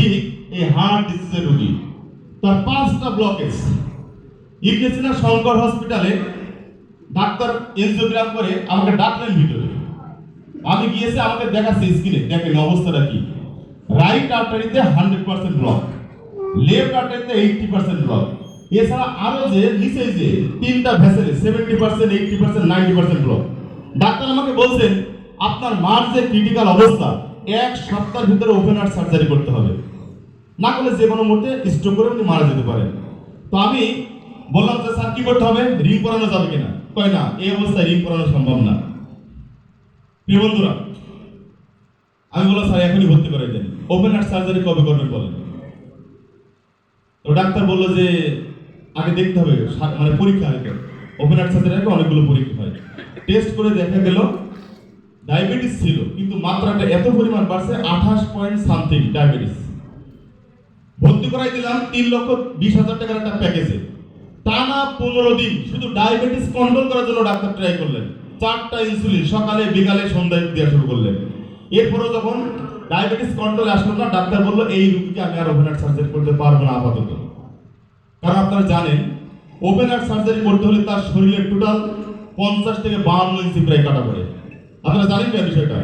ঠিক এই হার্ট ডিজিজের রোগী তার পাঁচটা ব্লকেজ ইবনে শঙ্কর হসপিটালে ডাক্তার এনজিওগ্রাম করে আমাকে ডাকলেন ভিতরে। আমি গিয়েছি, আমাকে দেখাচ্ছে স্ক্রিনে দেখেন অবস্থাটা কি? রাইট আর্টারিতে হান্ড্রেড পার্সেন্ট ব্লক লেফট আর্টারিতে এইটটি পার্সেন্ট ব্লক এছাড়া আরও যে, নিচে যে, তিনটা ভেসেলে seventy percent eighty percent ninety percent block doctor আমাকে বলছেন, আপনার মার যে ক্রিটিক্যাল অবস্থা, এক সপ্তাহের ভিতরে ওপেন হার্ট সার্জারি করতে হবে। না করলে যে কোনো মুহূর্তে স্ট্রোক করে উনি মারা যেতে পারেন। তো আমি বললাম যে স্যার, কি করতে হবে? রিং করানো যাবে কিনা? কয়, না, এই অবস্থায় রিং করানো সম্ভব না। প্রিয় বন্ধুরা, আমি বললাম, স্যার, এখনই ভর্তি করে দেন। ওপেন হার্ট সার্জারি কবে করবেন বলেন? তো ডাক্তার বলল যে, আগে দেখতে হবে মানে পরীক্ষা আগে ওপেন হার্ট সার্জারি আগে অনেকগুলো পরীক্ষা হয়। টেস্ট করে দেখা গেল ডায়াবেটিস ছিল, কিন্তু মাত্রাটা এত পরিমাণ বাড়ছে, আঠাশ পয়েন্ট সামথিং ডায়াবেটিস ভর্তি করাই দিলাম তিন লক্ষ বিশ হাজার টাকার একটা প্যাকেজে টানা পনেরো দিন শুধু ডায়াবেটিস কন্ট্রোল করার জন্য ডাক্তার ট্রাই করলেন। চারটা ইনসুলিন সকালে, বিকালে, সন্ধ্যায় দেওয়া শুরু করলেন। এরপরও যখন ডায়াবেটিস কন্ট্রোলে আসলো না, ডাক্তার বলল, এই রুগীকে আমি আর ওপেন হার্ট সার্জারি করতে পারব না আপাতত। কারণ আপনারা জানেন ওপেন হার্ট সার্জারি করতে হলে তার শরীরের টোটাল পঞ্চাশ থেকে বাহান্ন ইঞ্চি প্রায় কাটা পড়ে। আপনারা জানেন এই বিষয়টা?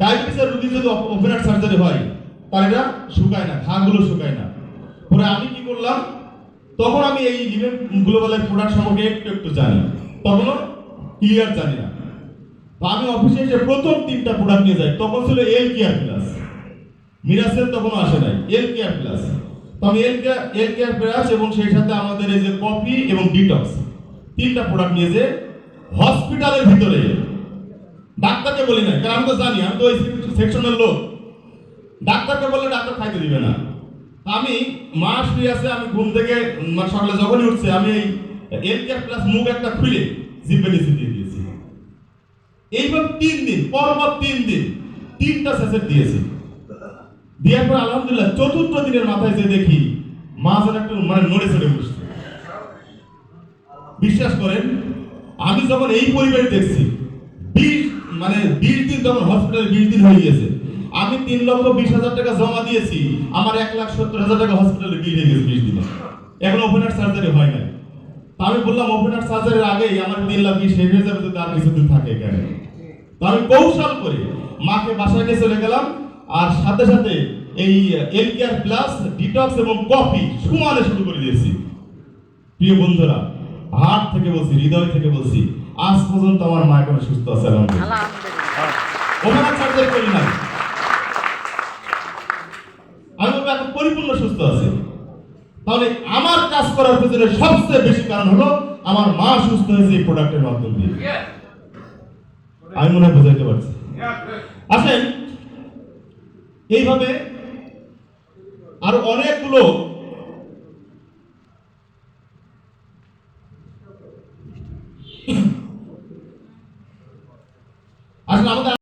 ডায়াবেটিসের রুগী যদি ওপেন হার্ট সার্জারি হয় এটা শুকায় না, ঘাগুলো শুকায় না। পরে আমি কি করলাম? তখন আমি এই লিভেন গ্লোবালের প্রোডাক্ট সম্পর্কে একটু একটু জানি। তখনও ক্লিয়ার জানি না। আমি অফিসে এসে প্রথম তিনটা প্রোডাক্ট নিয়ে যাই। তখন ছিল এল কেয়ার প্লাস মিরাসেল তখনও আসে নাই এল কেয়ার প্লাস তো আমি L care L care plus এবং সেই সাথে আমাদের এই যে কফি এবং ডিটক্স তিনটা প্রোডাক্ট নিয়ে যে হসপিটালের ভিতরে। ডাক্তারকে বলি না কারণ আমি তো জানি, আমি তো ওই সেকশনের লোক। ডাক্তারকে বললে ডাক্তার খাইতে দিবে না। আমি মা শুয়ে আছে, আমি ঘুম থেকে সকালে যখনই উঠছে, আমি এই এল কেয়ার প্লাস মুখ একটা খুলে জিপে নিচে দিয়ে দিয়েছি। এইবার তিন দিন, পরপর তিন দিন, তিনটা সেসেট দিয়েছি। দেওয়ার পর আলহামদুলিল্লাহ চতুর্থ দিনের মাথায় যে দেখি মা যেন একটু মানে নড়ে চড়ে বসছে। বিশ্বাস করেন, আমি যখন এই পরিবারে দেখছি, বিশ মানে বিশ দিন যখন হসপিটালে বিশ দিন হয়ে গিয়েছে আমি তিন লক্ষ বিশ হাজার টাকা জমা দিয়েছি। আমার এক লাখ সত্তর হাজার টাকা হসপিটালে বিল হয়ে গেছে বিশ দিনে। এখন ওপেন হার্ট সার্জারি হয় নাই। তা আমি বললাম ওপেন হার্ট সার্জারির আগেই আমার তিন লাখ বিশ শেষ হয়ে যাবে যদি আর কিছুদিন থাকে এখানে। তো আমি কৌশল করে মাকে বাসায় নিয়ে চলে গেলাম। আর সাথে সাথে এই এল কেয়ার প্লাস ডিটক্স এবং কফি সমানে শুরু করে দিয়েছি। প্রিয় বন্ধুরা হার্ট থেকে বলছি হৃদয় থেকে বলছি আজ পর্যন্ত আমার মা এখন সুস্থ আছে আলহামদুলিল্লাহ। ওখানে সার্জারি করি না আমি এখন পরিপূর্ণ সুস্থ আছে। তাহলে আমার কাজ করার পেছনে সবচেয়ে বেশি কারণ হলো আমার মা সুস্থ হয়েছে এই প্রোডাক্টের মাধ্যম দিয়ে। আমি মনে হয় বোঝাইতে পারছি। আসেন এইভাবে আরও অনেকগুলো আসলে আমাদের